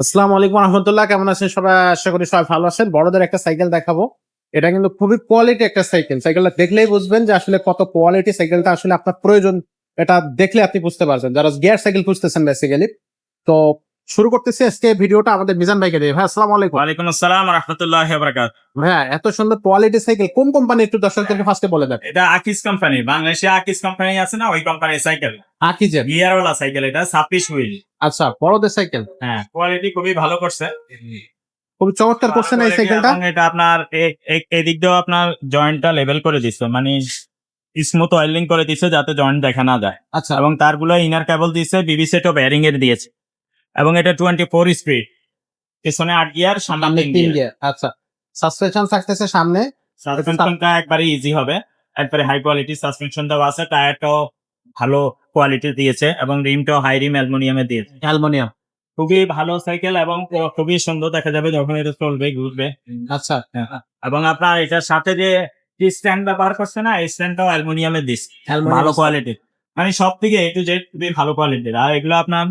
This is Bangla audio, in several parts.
আসসালামু আলাইকুম রহমতুল্লাহ, কেমন আছেন সবাই? আশা করি সবাই ভালো আছেন। বড়দের একটা সাইকেল দেখাবো। এটা কিন্তু খুবই কোয়ালিটি একটা সাইকেল। সাইকেলটা দেখলেই বুঝবেন যে আসলে কত কোয়ালিটি সাইকেলটা আসলে আপনার প্রয়োজন। এটা দেখলে আপনি বুঝতে পারছেন। যারা গিয়ার সাইকেল খুঁজতেছেন বেসিক্যালি তো শুরু করতেছি আজকে ভিডিওটা আমাদের মিজান ভাইকে দিয়ে। ভাই আসসালামু আলাইকুম। ওয়ালাইকুম আসসালাম রহমতুল্লাহ বরাকাত ভাইয়া এত সুন্দর কোয়ালিটি সাইকেল কোন কোম্পানি একটু দর্শকদেরকে ফার্স্টে বলে দেন? এটা আকিস কোম্পানি বাংলাদেশে আকিস কোম্পানি আছে না? ওই কোম্পানির সাইকেল আকিজের গিয়ারওয়ালা সাইকেল এটা ছাব্বিশ হুইল। আচ্ছা বড়দের সাইকেল হ্যাঁ কোয়ালিটি খুবই ভালো করছে। খুব চমৎকার করছেন এই সাইকেলটা এটা আপনার এ- এ- এদিক দিয়েও আপনার জয়েন্টটা লেভেল করে দিচ্ছে মানে স্মুথ অয়েলিং করে দিচ্ছে যাতে জয়েন্ট দেখা না যায়। আচ্ছা। এবং তারগুলো ইনার কেবল দিচ্ছে বিবি সেট অফ ব্যারিং এর দিয়েছে। এবং এটা টোয়েন্টি ফোর স্পিড পিছনে আট গিয়ার সামনে তিন গিয়ার আচ্ছা। সাসপেনশন থাকতেছে সামনে। সাসপেনশনটা একবারে ইজি হবে। একবারে হাই কোয়ালিটি সাসপেনশন দেওয়া আছে টায়ারটাও ভালো কোয়ালিটি দিয়েছে এবং রিমটাও হাই রিম অ্যালুমিনিয়ামে দিয়েছে। অ্যালুমিনিয়াম খুবই ভালো সাইকেল এবং খুবই সুন্দর দেখা যাবে যখন এটা চলবে ঘুরবে। আচ্ছা। এবং আপনার এটার সাথে যে স্ট্যান্ড ব্যবহার করছে না এই স্ট্যান্ডটাও অ্যালুমিনিয়ামের দিস ভালো অ্যালুমিনিয়াম কোয়ালিটির মানে সব থেকে এ টু জেড খুবই ভালো কোয়ালিটির আর এগুলো আপনার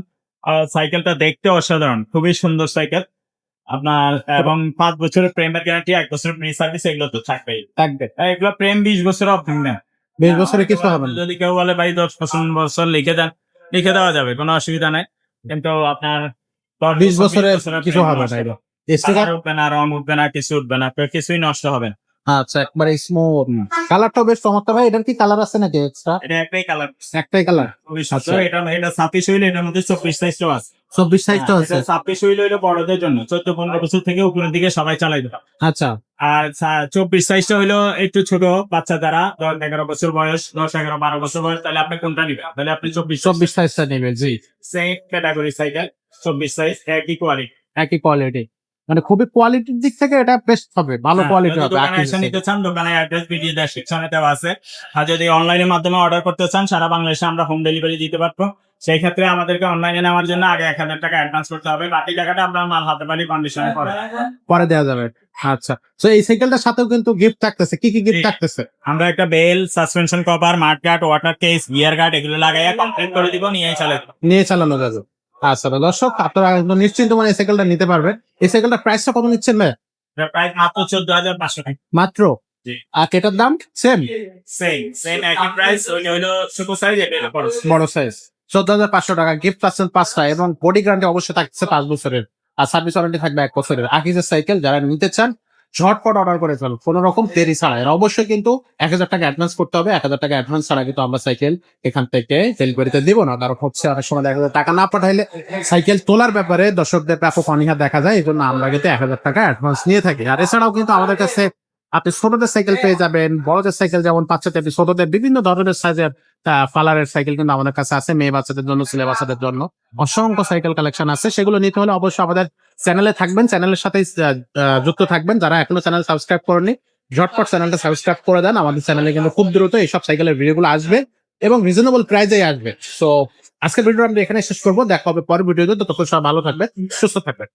সাইকেলটা দেখতে অসাধারণ খুবই সুন্দর সাইকেল। আপনার এবং পাঁচ বছরের প্রেমের গ্যারান্টি এক বছরের ফ্রি সার্ভিস এগুলো তো থাকবেই। থাকবে এগুলো প্রেম বিশ বছর অফিং না। বিশ বছরে কিছু হবে না। যদি কেউ বলে ভাই দশ পনেরো বছর লিখে দেন লিখে দেওয়া যাবে কোনো অসুবিধা নাই। কিন্তু আপনার বিশ বছরে বছরের কিছু হবে না। স্টিকার উঠবে না রং উঠবে না কিছু উঠবে না কিছুই নষ্ট হবে না। আচ্ছা একবারে স্মুথ কালারটাও বেশ চমৎকার ভাই। এটার কি কালার আছে নাকি এক্সট্রা এটা একটাই কালার একটাই কালার আচ্ছা। এটা এটা ছাব্বিশ হইলে এটার মধ্যে চব্বিশ সাইজটাও আছে। চব্বিশ সাইজটা হচ্ছে ছাব্বিশ হইলে হইল বড়দের জন্য। চোদ্দ পনেরো বছর থেকে উপরের দিকে সবাই চালাই দেবে আচ্ছা। আর চব্বিশ সাইজটা হইল একটু ছোট বাচ্চা দ্বারা দশ এগারো বছর বয়স দশ এগারো বারো বছর বয়স তাহলে আপনি কোনটা নিবেন? তাহলে আপনি চব্বিশ চব্বিশ সাইজটা নেবে জি। সেম ক্যাটাগরি সাইকেল চব্বিশ সাইজ একই কোয়ালিটি একই কোয়ালিটি মানে খুবই কোয়ালিটির দিক থেকে এটা বেস্ট হবে ভালো কোয়ালিটি হবে হ্যাঁ, দোকানে নিতে চান দোকানে অ্যাড্রেস ভিডিও ডেসক্রিপশনে দেওয়া আছে। আর যদি অনলাইনের মাধ্যমে অর্ডার করতে চান সারা বাংলাদেশে আমরা হোম ডেলিভারি দিতে পারব। সেই ক্ষেত্রে আমাদেরকে অনলাইনে নেওয়ার জন্য আগে এক হাজার টাকা অ্যাডভান্স করতে হবে। বাকি টাকাটা আপনার মাল হাতে পারি কন্ডিশনে পরে। পরে দেওয়া যাবে। আচ্ছা তো এই সাইকেলটার সাথেও কিন্তু গিফট থাকতেছে। কি কি গিফট থাকতেছে? আমরা একটা bell suspension cover mudguard water case gear guard এগুলো লাগাইয়া কমপ্লিট করে দিব নিয়ে চলে যাব। নিয়ে চালানো যাবে। আচ্ছা দর্শক আপনারা একদম নিশ্চিন্ত মানে এই সাইকেলটা নিতে পারবেন। এই সাইকেলটার প্রাইসটা কত নিচ্ছেন ভাই? প্রাইস মাত্র চোদ্দ হাজার পাঁচশো টাকা। মাত্র? আর এটার দাম? সেম সেম সেম একই প্রাইস ওই হইল ছোট সাইজ বড় সাইজ চোদ্দ হাজার পাঁচশো টাকা গিফট পাচ্ছেন পাঁচটা এবং বডি গ্যারান্টি অবশ্যই থাকছে পাঁচ বছরের। আর সার্ভিস ওয়ারেন্টি থাকবে এক বছরের। আকিজের সাইকেল যারা নিতে চান ঝটপট অর্ডার করে ফেলুন কোনো রকম দেরি ছাড়া। এর অবশ্যই কিন্তু এক হাজার টাকা অ্যাডভান্স করতে হবে। এক হাজার টাকা অ্যাডভান্স ছাড়া কিন্তু আমরা সাইকেল এখান থেকে ডেলিভারিতে দিব না। কারণ হচ্ছে অনেক সময় দেখা যায় টাকা না পাঠাইলে সাইকেল তোলার ব্যাপারে দর্শকদের ব্যাপক অনীহা দেখা যায়। এই জন্য আমরা কিন্তু এক হাজার টাকা অ্যাডভান্স নিয়ে থাকি। আর এছাড়াও কিন্তু আমাদের কাছে আপনি ছোটদের সাইকেল পেয়ে যাবেন বড়দের সাইকেল যেমন পাচ্ছেন আপনি ছোটদের বিভিন্ন ধরনের সাইজের কালারের সাইকেল কিন্তু আমাদের কাছে আছে মেয়ে বাচ্চাদের জন্য ছেলে বাচ্চাদের জন্য। অসংখ্য সাইকেল কালেকশন আছে সেগুলো নিতে হলে অবশ্যই আমাদের চ্যানেলে থাকবেন চ্যানেলের সাথে যুক্ত থাকবেন। যারা এখনও চ্যানেল সাবস্ক্রাইব করেনি ঝটপট চ্যানেলটা সাবস্ক্রাইব করে দেন। আমাদের চ্যানেলে কিন্তু খুব দ্রুত এইসব সাইকেলের ভিডিওগুলো আসবে এবং রিজনেবল প্রাইজে আসবে। সো আজকের ভিডিও আমরা এখানে শেষ করব। দেখা হবে পরের ভিডিওতে ততক্ষণ সবাই ভালো থাকবেন সুস্থ থাকবেন।